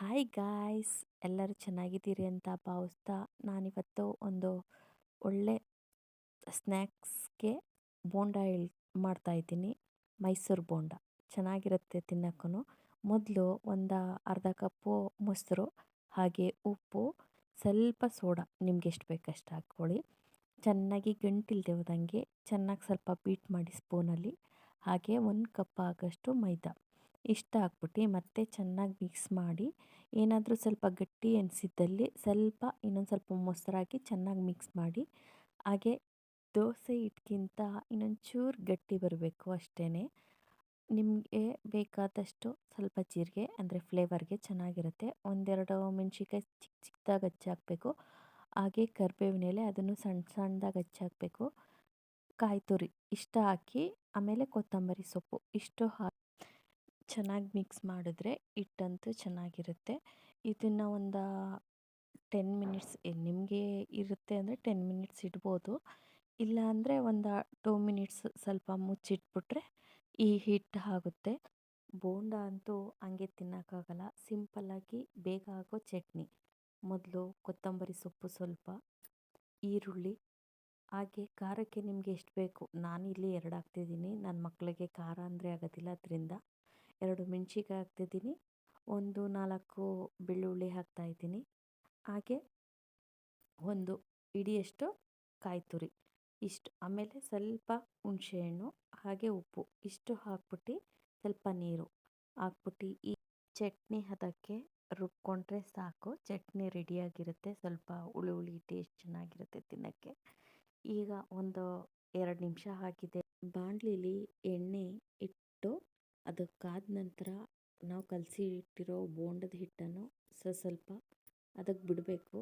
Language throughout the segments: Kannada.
ಹಾಯ್ ಗಾಯ್ಸ್, ಎಲ್ಲರೂ ಚೆನ್ನಾಗಿದ್ದೀರಿ ಅಂತ ಭಾವಿಸ್ತಾ ನಾನಿವತ್ತು ಒಂದು ಒಳ್ಳೆ ಸ್ನ್ಯಾಕ್ಸ್ಗೆ ಬೋಂಡ ಹೇಳ್ ಮಾಡ್ತಾಯಿದ್ದೀನಿ ಮೈಸೂರು ಬೋಂಡ. ಚೆನ್ನಾಗಿರುತ್ತೆ ತಿನ್ನೋಕ್ಕೂ ಮೊದಲು ಒಂದು ಅರ್ಧ ಕಪ್ಪು ಮೊಸರು, ಹಾಗೆ ಉಪ್ಪು, ಸ್ವಲ್ಪ ಸೋಡಾ ನಿಮ್ಗೆ ಎಷ್ಟು ಬೇಕು ಅಷ್ಟು ಹಾಕ್ಕೊಳ್ಳಿ. ಚೆನ್ನಾಗಿ ಗಂಟಿಲ್ದೆ ಹೋದಂಗೆ ಚೆನ್ನಾಗಿ ಸ್ವಲ್ಪ ಬೀಟ್ ಮಾಡಿ ಸ್ಪೂನಲ್ಲಿ. ಹಾಗೆ ಒಂದು ಕಪ್ ಆಗೋಷ್ಟು ಮೈದಾ. ಇಷ್ಟು ಹಾಕ್ಬಿಟ್ಟು ಮತ್ತೆ ಚೆನ್ನಾಗಿ ಮಿಕ್ಸ್ ಮಾಡಿ, ಏನಾದರೂ ಸ್ವಲ್ಪ ಗಟ್ಟಿ ಅನಿಸಿದ್ದಲ್ಲಿ ಸ್ವಲ್ಪ ಇನ್ನೊಂದು ಸ್ವಲ್ಪ ಮೊಸರು ಹಾಕಿ ಚೆನ್ನಾಗಿ ಮಿಕ್ಸ್ ಮಾಡಿ, ಹಾಗೆ ದೋಸೆ ಹಿಟ್ಗಿಂತ ಇನ್ನೊಂಚೂರು ಗಟ್ಟಿ ಬರಬೇಕು ಅಷ್ಟೇ ನಿಮಗೆ ಬೇಕಾದಷ್ಟು ಸ್ವಲ್ಪ ಜೀರಿಗೆ ಅಂದರೆ ಫ್ಲೇವರ್ಗೆ ಚೆನ್ನಾಗಿರುತ್ತೆ. ಒಂದೆರಡು ಮೆಣಸಿನ್ಕಾಯಿ ಚಿಕ್ಕ ಚಿಕ್ಕದಾಗಿ ಹಚ್ಚಾಕಬೇಕು. ಹಾಗೆ ಕರಿಬೇವಿನ ಎಲೆ ಅದನ್ನು ಸಣ್ಣ ಸಣ್ಣದಾಗಿ ಹಚ್ಚಾಕಬೇಕು. ಕಾಯಿ ತುರಿ ಇಷ್ಟು ಹಾಕಿ, ಆಮೇಲೆ ಕೊತ್ತಂಬರಿ ಸೊಪ್ಪು, ಇಷ್ಟು ಹಾಕಿ ಚೆನ್ನಾಗಿ ಮಿಕ್ಸ್ ಮಾಡಿದ್ರೆ ಹಿಟ್ಟಂತೂ ಚೆನ್ನಾಗಿರುತ್ತೆ. ಇದನ್ನು ಒಂದು ಟೆನ್ ಮಿನಿಟ್ಸ್ ನಿಮಗೆ ಇರುತ್ತೆ ಅಂದರೆ ಟೆನ್ ಮಿನಿಟ್ಸ್ ಇಡ್ಬೋದು. ಇಲ್ಲ ಅಂದರೆ ಒಂದು ಟೂ ಮಿನಿಟ್ಸ್ ಸ್ವಲ್ಪ ಮುಚ್ಚಿಟ್ಬಿಟ್ರೆ ಈ ಹಿಟ್ಟು ಆಗುತ್ತೆ. ಬೋಂಡ ಅಂತೂ ಹಂಗೆ ತಿನ್ನೋಕ್ಕಾಗಲ್ಲ. ಸಿಂಪಲ್ಲಾಗಿ ಬೇಗ ಆಗೋ ಚಟ್ನಿ. ಮೊದಲು ಕೊತ್ತಂಬರಿ ಸೊಪ್ಪು ಸ್ವಲ್ಪ, ಈರುಳ್ಳಿ, ಹಾಗೆ ಖಾರಕ್ಕೆ ನಿಮಗೆ ಎಷ್ಟು ಬೇಕು. ನಾನಿಲ್ಲಿ ಎರಡು ಹಾಕ್ತಿದ್ದೀನಿ. ನನ್ನ ಮಕ್ಕಳಿಗೆ ಖಾರ ಅಂದರೆ ಆಗೋದಿಲ್ಲ ಅದರಿಂದ. ಎರಡು ಮೆಣಸಿನ್ಕಾಯಿ ಹಾಕ್ತಿದ್ದೀನಿ. ಒಂದು ನಾಲ್ಕು ಬೆಳ್ಳುಳ್ಳಿ ಹಾಕ್ತಾಯಿದ್ದೀನಿ ಹಾಗೆ ಒಂದು ಹಿಡಿಯಷ್ಟು ಕಾಯಿ ತುರಿ. ಇಷ್ಟು ಆಮೇಲೆ ಸ್ವಲ್ಪ ಹುಣಸೆಹಣ್ಣು ಹಾಗೆ ಉಪ್ಪು. ಇಷ್ಟು ಹಾಕ್ಬಿಟ್ಟು ಸ್ವಲ್ಪ ನೀರು. ಹಾಕ್ಬಿಟ್ಟು ಈ ಚಟ್ನಿ ಅದಕ್ಕೆ ರುಬ್ಕೊಂಡ್ರೆ ಸಾಕು. ಚಟ್ನಿ ರೆಡಿಯಾಗಿರುತ್ತೆ. ಸ್ವಲ್ಪ ಹುಳಿ ಹುಳಿ ಟೇಸ್ಟ್ ಚೆನ್ನಾಗಿರುತ್ತೆ ತಿನ್ನೋಕ್ಕೆ. ಈಗ ಒಂದು ಎರಡು ನಿಮಿಷ ಹಾಕಿದೆ ಬಾಣಲಿಲಿ ಎಣ್ಣೆ ಅದು ಕಾದ ನಂತರ ನಾವು ಕಲಸಿ ಇಟ್ಟಿರೋ ಬೋಂಡದ ಹಿಟ್ಟನ್ನು ಸ ಸ್ವಲ್ಪ ಅದಕ್ಕೆ ಬಿಡಬೇಕು.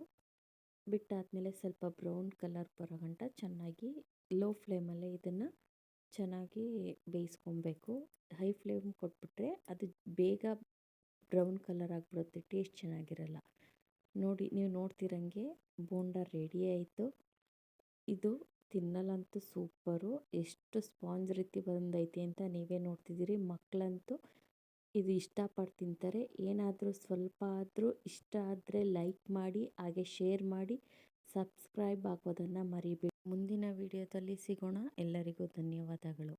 ಬಿಟ್ಟಾದಮೇಲೆ ಸ್ವಲ್ಪ ಬ್ರೌನ್ ಕಲರ್ ಬರೋ ಗಂಟ ಚೆನ್ನಾಗಿ ಲೋ ಫ್ಲೇಮಲ್ಲೇ ಇದನ್ನು ಚೆನ್ನಾಗಿ ಬೇಯಿಸ್ಕೊಬೇಕು. ಹೈ ಫ್ಲೇಮ್ ಕೊಟ್ಬಿಟ್ರೆ ಅದು ಬೇಗ ಬ್ರೌನ್ ಕಲರ್ ಆಗಿಬಿಡುತ್ತೆ, ಟೇಸ್ಟ್ ಚೆನ್ನಾಗಿರಲ್ಲ. ನೋಡಿ, ನೀವು ನೋಡ್ತಿರಂಗೆ ಬೋಂಡ ರೆಡಿ ಆಯಿತು. ಇದು ತಿನ್ನಲಂತೂ ಸೂಪರು. ಎಷ್ಟು ಸ್ಪಾಂಜ್ ರೀತಿ ಬಂದೈತೆ ಅಂತ ನೀವೇ ನೋಡ್ತಿದ್ದೀರಿ. ಮಕ್ಕಳಂತೂ ಇದು ಇಷ್ಟಪಟ್ಟು ತಿಂತಾರೆ. ಏನಾದರೂ ಸ್ವಲ್ಪ ಆದರೂ ಇಷ್ಟ ಆದರೆ ಲೈಕ್ ಮಾಡಿ, ಹಾಗೆ ಶೇರ್ ಮಾಡಿ, ಸಬ್ಸ್ಕ್ರೈಬ್ ಆಗೋದನ್ನು ಮರಿಬೇಡಿ. ಮುಂದಿನ ವಿಡಿಯೋದಲ್ಲಿ ಸಿಗೋಣ. ಎಲ್ಲರಿಗೂ ಧನ್ಯವಾದಗಳು.